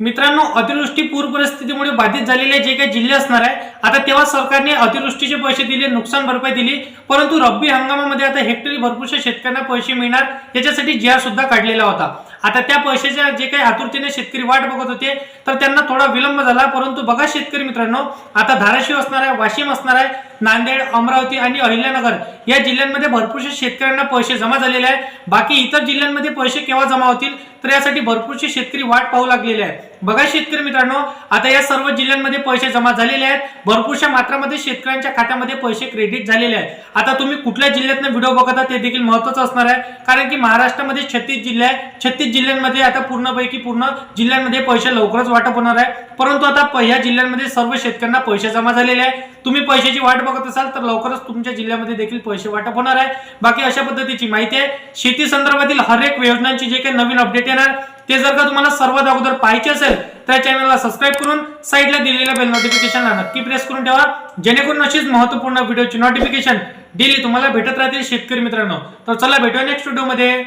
मित्रांनो अतिवृष्टी पूर परिस्थितीमुळे बाधित झालेले जे काही जिल्हे असणार आहे आता तेव्हा सरकारने अतिवृष्टीचे पैसे दिले नुकसान भरपाई दिली परंतु रब्बी हंगामामध्ये आता हेक्टरी भरपूरशा शेतकऱ्यांना पैसे मिळणार याच्यासाठी जी सुद्धा काढलेला होता. आता त्या पैशाच्या जे काही आतुरतेने शेतकरी वाट बघत होते तर त्यांना थोडा विलंब झाला परंतु बघा शेतकरी मित्रांनो आता धाराशिव असणार आहे वाशिम असणार आहे नांदेड अमरावती आणि अहिल्यानगर या जिल्ह्यांमध्ये भरपूरशा शेतकऱ्यांना पैसे जमा झालेले आहे बाकी इतर जिल्ह्यांमध्ये पैसे केव्हा जमा होतील तर यासाठी भरपूरसे शेतकरी वाट पाहू लागलेले आहेत. बघा शेतकरी मित्रांनो आता या सर्व जिल्ह्यांमध्ये पैसे जमा झालेले आहेत. भरपूरशा मात्रामध्ये शेतकऱ्यांच्या खात्यामध्ये पैसे क्रेडिट झालेले आहेत. आता तुम्ही कुठल्या जिल्ह्यातनं व्हिडिओ बघत आहात ते देखील महत्वाचं असणार आहे. कारण की महाराष्ट्रामध्ये छत्तीस जिल्हे आहे छत्तीस जिल्ह्यांमध्ये आता पूर्णपैकी पूर्ण जिल्ह्यांमध्ये पैसे लवकरच वाटप होणार आहे. परंतु आता प- या जिल्ह्यांमध्ये सर्व शेतकऱ्यांना पैसे जमा झालेले आहे तुम्ही पैशाची वाट बघत असाल तर लवकरच तुमच्या जिल्ह्यामध्ये देखील पैसे वाटप होणार आहे. बाकी अशा पद्धतीची माहिती आहे. शेती संदर्भातील हर एक योजनांची जे काही नवीन अपडेट येणार ते जर का तुम्हाला सर्वात अगोदर पाहिजे असेल तर चॅनलला सबस्क्राईब करून साईडला दिलेल्या बेल नोटिफिकेशनला नक्की प्रेस करून ठेवा. जेणेकरून अशीच महत्त्वपूर्ण व्हिडिओची नोटिफिकेशन डेली तुम्हाला भेटत राहतील शेतकरी मित्रांनो. तर चला भेटूया नेक्स्ट व्हिडिओमध्ये